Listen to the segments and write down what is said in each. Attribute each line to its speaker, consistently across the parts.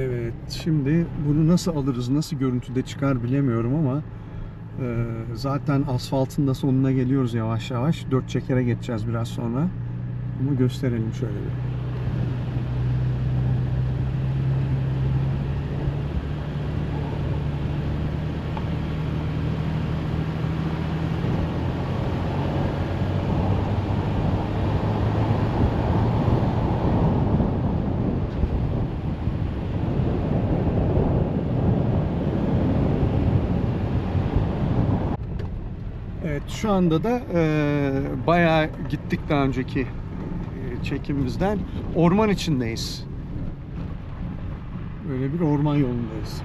Speaker 1: Evet, şimdi bunu nasıl alırız, nasıl görüntüde çıkar bilemiyorum ama e, zaten asfaltın da sonuna geliyoruz yavaş yavaş. Dört çekere geçeceğiz biraz sonra. Ama gösterelim şöyle bir. Evet şu anda da e, bayağı gittik daha önceki çekimimizden. Orman içindeyiz. Böyle bir orman yolundayız.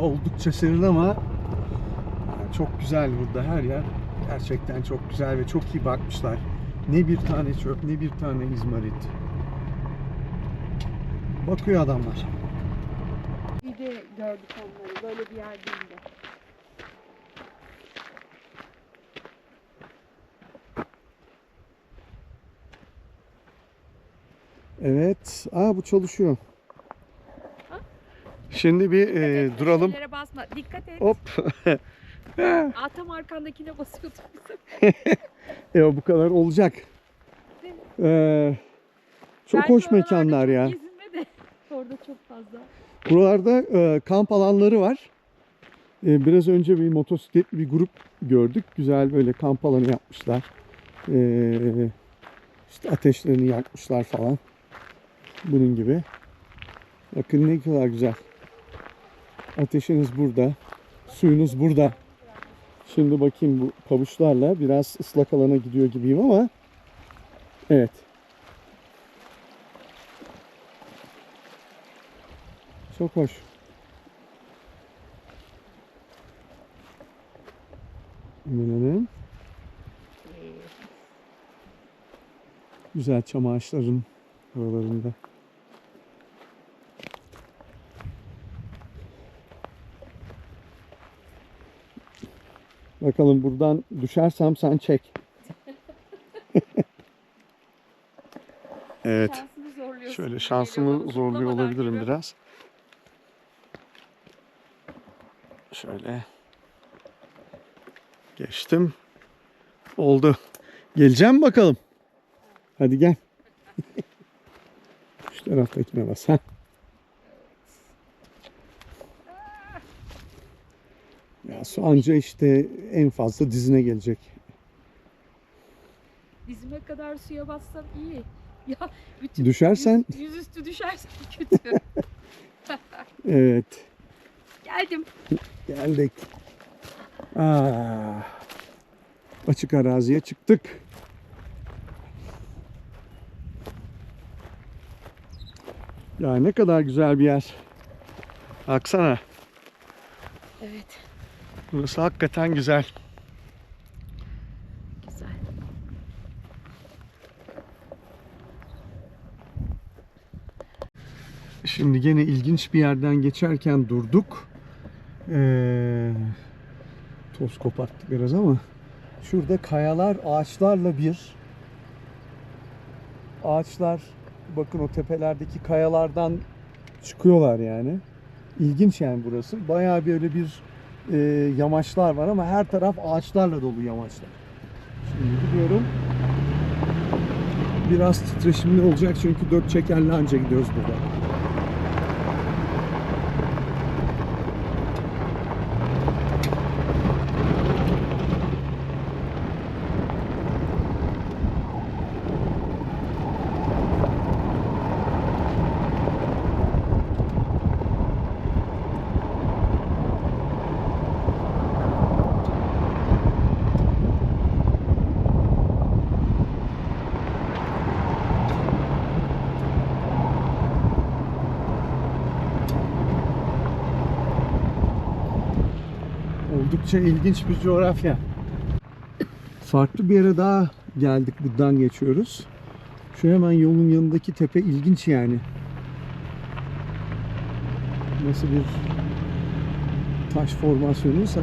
Speaker 1: Oldukça serin ama yani çok güzel burada her yer. Gerçekten çok güzel ve çok iyi bakmışlar. Ne bir tane çöp, ne bir tane izmarit. Bakıyor adamlar.
Speaker 2: Bir de gördük onları böyle bir yer değildi.
Speaker 1: Evet. Aa bu çalışıyor. Şimdi bir e, duralım.
Speaker 2: Şeylere basma. Dikkat et.
Speaker 1: Hop.
Speaker 2: Aa, tam arkandakine basıyordum
Speaker 1: e bu kadar olacak. Ee, çok
Speaker 2: Belki
Speaker 1: hoş mekanlar ya.
Speaker 2: Gezinme de. Orada çok fazla.
Speaker 1: Buralarda e, kamp alanları var. E, biraz önce bir motosikletli bir grup gördük. Güzel böyle kamp alanı yapmışlar. E, işte ateşlerini yakmışlar falan. Bunun gibi. Bakın ne kadar güzel. Ateşiniz burada. Suyunuz burada. Şimdi bakayım bu pabuçlarla biraz ıslak alana gidiyor gibiyim ama evet. Çok hoş. Hemen. Güzel çam ağaçların aralarında. Bakalım buradan düşersem sen çek. evet. Şöyle şansımı zorluyor olabilirim biraz. Şöyle. Geçtim. Oldu. Geleceğim bakalım. Hadi gel. Şu taraftakine bas. Ha. Su anca işte en fazla dizine gelecek.
Speaker 2: Dizime kadar suya bassam iyi. Ya bütün
Speaker 1: Düşersen?
Speaker 2: Yüz, yüzüstü düşersen kötü.
Speaker 1: Evet.
Speaker 2: Geldim.
Speaker 1: Geldik. Aa, açık araziye çıktık. Ya ne kadar güzel bir yer. Baksana.
Speaker 2: Evet.
Speaker 1: Burası hakikaten güzel.
Speaker 2: Güzel.
Speaker 1: Şimdi gene ilginç bir yerden geçerken durduk. Ee, toz koparttık biraz ama şurada kayalar ağaçlarla bir. Ağaçlar bakın o tepelerdeki kayalardan çıkıyorlar yani. İlginç yani burası. Bayağı böyle bir e, yamaçlar var ama her taraf ağaçlarla dolu yamaçlar. Şimdi gidiyorum. Biraz titreşimli olacak çünkü dört çekerli anca gidiyoruz burada. Oldukça ilginç bir coğrafya. Farklı bir yere daha geldik buradan geçiyoruz. Şu hemen yolun yanındaki tepe ilginç yani. Nasıl bir taş formasyonuysa